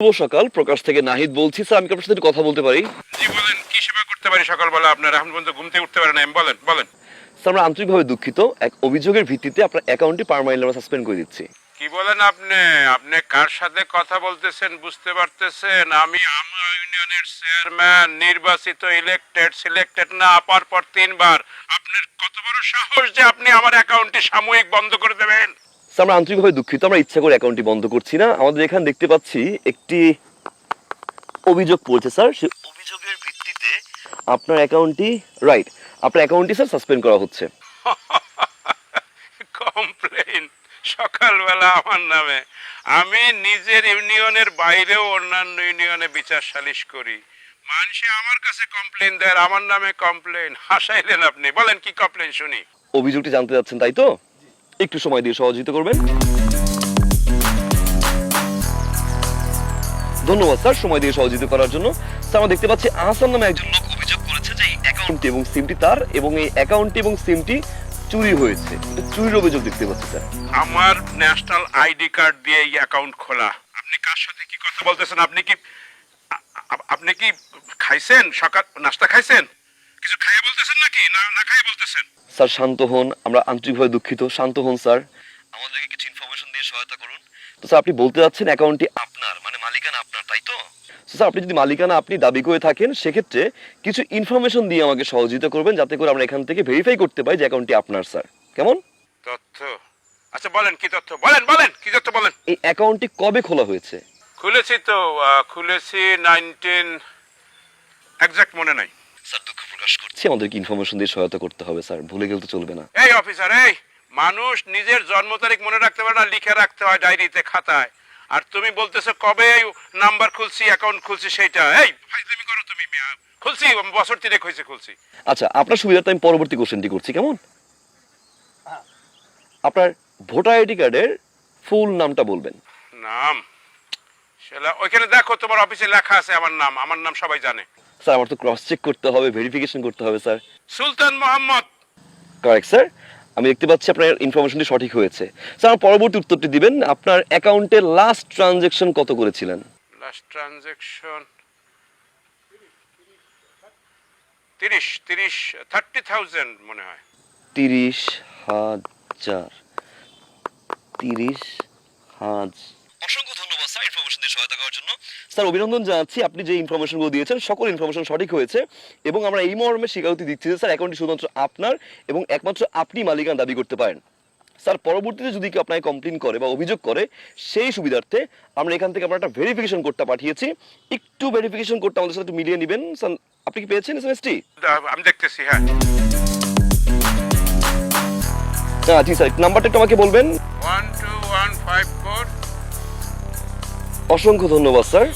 শুভ সকাল প্রকাশ থেকে নাহিদ বলছি। স্যার আমি আপনার সাথে কথা বলতে পারি? জি বলেন কি সেবা করতে পারি সকালবেলা? আপনার এখন পর্যন্ত ঘুম থেকে উঠতে পারেন না বলেন বলেন। স্যার আমরা আন্তরিকভাবে দুঃখিত। এক অভিযোগের ভিত্তিতে আপনার অ্যাকাউন্টটি পারমানেন্টলি আমরা সাসপেন্ড করে দিচ্ছি। কি বলেন আপনি? আপনি কার সাথে কথা বলতেছেন বুঝতে পারতেছেন? আমি আমার ইউনিয়নের চেয়ারম্যান নির্বাচিত ইলেক্টেড সিলেক্টেড না আপার পর তিনবার। আপনার কত বড় সাহস যে আপনি আমার অ্যাকাউন্টটি সাময়িক বন্ধ করে দেবেন? আমরা আন্তরিকভাবে দুঃখিত আমরা ইচ্ছা করে অ্যাকাউন্টটি বন্ধ করছি না। আমাদের এখানে দেখতে পাচ্ছি একটি অভিযোগ পড়ছে স্যার। সেই অভিযোগের ভিত্তিতে আপনার অ্যাকাউন্টটি রাইট আপনার অ্যাকাউন্টটি স্যার সাসপেন্ড করা হচ্ছে। কমপ্লেন সকালবেলা আমার নামে। আমি নিজের ইউনিয়নের বাইরেও অন্যান্য ইউনিয়নে বিচার সালিশ করি। মানুষে আমার কাছে কমপ্লেন দেয় আমার নামে কমপ্লেন হাসাইলেন আপনি। বলেন কি কমপ্লেন শুনি। অভিযোগটি জানতে যাচ্ছেন তাই তো? একটু সময় দিয়ে সহযোগিতা করবেন। ধন্যবাদ স্যার, সময় দিয়ে সহযোগিতা করার জন্য। স্যার, আমরা দেখতে পাচ্ছি আহসান নামে একজন লোক অভিযোগ করেছে যে এই অ্যাকাউন্টটি এবং সিমটি তার এবং এই অ্যাকাউন্টটি এবং সিমটি চুরি হয়েছে। চুরির অভিযোগ দেখতে পাচ্ছি স্যার। আমার ন্যাশনাল আইডি কার্ড দিয়ে এই অ্যাকাউন্ট খোলা। আপনি কার সাথে কি কথা বলতেছেন? আপনি কি আপনি কি খাইছেন? সকাল নাস্তা খাইছেন? কিছু খাইয়ে বলতেছেন নাকি? না না খাইয়ে বলতেছেন? স্যার শান্ত হন। আমরা আন্তরিকভাবে দুঃখিত। শান্ত হন স্যার। আমাদেরকে কিছু ইনফরমেশন দিয়ে সহায়তা করুন। তো স্যার আপনি বলতে যাচ্ছেন অ্যাকাউন্টটি আপনার মানে মালিকানা আপনার তাই তো? তো স্যার আপনি যদি মালিকানা আপনি দাবি করে থাকেন সেক্ষেত্রে কিছু ইনফরমেশন দিয়ে আমাকে সহযোগিতা করবেন যাতে করে আমরা এখান থেকে ভেরিফাই করতে পারি যে অ্যাকাউন্টটি আপনার স্যার। কেমন? তথ্য। আচ্ছা বলেন কি তথ্য? বলেন বলেন কি তথ্য বলেন? এই অ্যাকাউন্টটি কবে খোলা হয়েছে? খুলেছি তো আহ, খুলেছি নাইনটিন একজ্যাক্ট মনে নাই। প্রকাশ করছি আমাদেরকে ইনফরমেশন দিয়ে সহায়তা করতে হবে স্যার। ভুলে গেলে তো চলবে না। এই অফিসার এই! মানুষ নিজের জন্ম তারিখ মনে রাখতে পারে না লিখে রাখতে হয় ডায়েরিতে খাতায়। আর তুমি বলতেছো কবে নাম্বার খুলছি অ্যাকাউন্ট খুলছি সেইটা। এই ফাইজলামি করো তুমি। খুলছি বছর তিনেক হয়েছে খুলছি। আচ্ছা আপনার সুবিধার্থে আমি পরবর্তী কোশ্চেনটি করছি কেমন? আপনার ভোটার আইডি কার্ডের ফুল নামটা বলবেন। নাম? সেটা ওইখানে দেখো তোমার অফিসে লেখা আছে আমার নাম আমার নাম সবাই জানে। স্যার আমার তো ক্রস চেক করতে হবে ভেরিফিকেশন করতে হবে sir. Sultan Mohammad. Correct sir. আমি দেখতে পাচ্ছি আপনার ইনফরমেশনটি সঠিক হয়েছে। স্যার আমার পরবর্তী উত্তরটি দিবেন আপনার অ্যাকাউন্টে লাস্ট ট্রানজেকশন কত করেছিলেন? লাস্ট ট্রানজেকশন তিরিশ তিরিশ থার্টি থাউজেন্ড মনে হয়। তিরিশ হাজার তিরিশ হাজার অসংখ্য স্যার ইনফরমেশন দিয়ে সহায়তা করার জন্য। স্যার অভিনন্দন জানাচ্ছি। আপনি যে ইনফরমেশনগুলো দিয়েছেন সকল ইনফরমেশন সঠিক হয়েছে এবং আমরা এই মর্মে স্বীকারোক্তি দিচ্ছি যে স্যার অ্যাকাউন্টটি শুধুমাত্র আপনার এবং একমাত্র আপনি মালিকানা দাবি করতে পারেন। স্যার পরবর্তীতে যদি কেউ আপনাকে কমপ্লেন করে বা অভিযোগ করে সেই সুবিধার্থে আমরা এখান থেকে আমরা একটা ভেরিফিকেশন করতে পাঠিয়েছি। একটু ভেরিফিকেশন করতে আমাদের সাথে একটু মিলিয়ে নেবেন। স্যার আপনি কি পেয়েছেন এস এম এসটি আমি দেখতেছি হ্যাঁ। হ্যাঁ স্যার নাম্বারটা একটু আমাকে বলবেন। ওয়ান অসংখ্য ধন্যবাদ স্যার।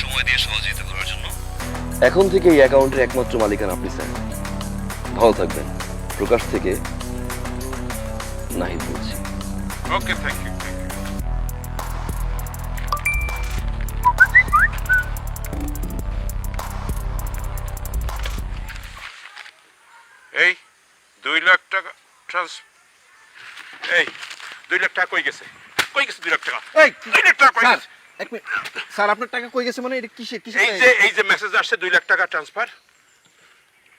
সময় দিয়ে সহযোগিতা করার জন্য। এখন থেকে এই অ্যাকাউন্টের একমাত্র মালিকানা আপনি স্যার। ভালো থাকবেন। প্রকাশ থেকে নাহিদ বলছি। ওকে থ্যাংক ইউ এই দুই লাখ টাকা ট্রান্স এই দুই লাখ টাকা কই গেছে? কই গেছে দুই লাখ টাকা? এই দুই লাখ টাকা কই গেছে? এক মিনিট। স্যার আপনার টাকা কই গেছে মানে এটা এই যে এই যে মেসেজ আসছে দুই লাখ টাকা ট্রান্সফার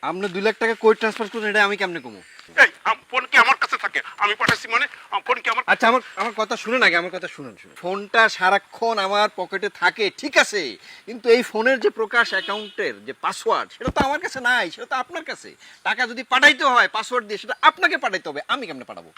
আপনি দুই লাখ টাকা কই ট্রান্সফার করছেন এটা আমি কেমনে কমু? এই ফোন কি আমার কাছে থাকে? আমি পাঠাচ্ছি মানে ফোন কি আমার আচ্ছা আমার আমার কথা শুনেন আগে আমার কথা শুনুন শুনুন। ফোনটা সারাক্ষণ আমার পকেটে থাকে ঠিক আছে? কিন্তু এই ফোনের যে প্রকাশ অ্যাকাউন্টের যে পাসওয়ার্ড সেটা তো আমার কাছে নাই সেটা তো আপনার কাছে। টাকা যদি পাঠাইতে হয় পাসওয়ার্ড দিয়ে সেটা আপনাকে পাঠাইতে হবে আমি কেমনে পাঠাবো?